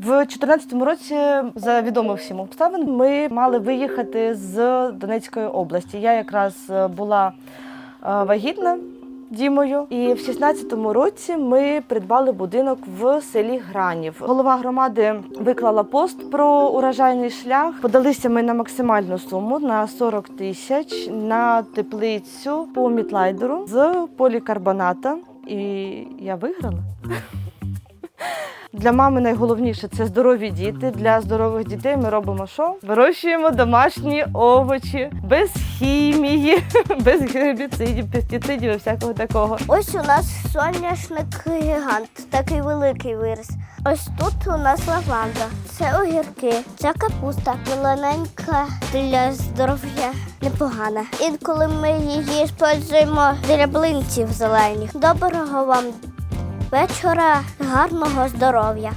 В 2014 році, за відомих всім обставин, ми мали виїхати з Донецької області. Я якраз е, була е, вагітна Дімою, і в 16-му році ми придбали будинок в селі Гранів. Голова громади виклала пост про урожайний шлях. Подалися ми на максимальну суму на 40 тисяч на теплицю по мітлайдеру з полікарбоната. І я виграла. Для мами найголовніше це здорові діти. Для здорових дітей ми робимо що? Вирощуємо домашні овочі без хімії, без гербіцидів, пестицидів і всякого такого. Ось у нас соняшник гігант, такий великий виріс. Ось тут у нас лаванда, це огірки, це капуста, зелененька для здоров'я непогана. Інколи ми її спользуємо для блинців зелених. Доброго вам вечора, гарного здоров'я.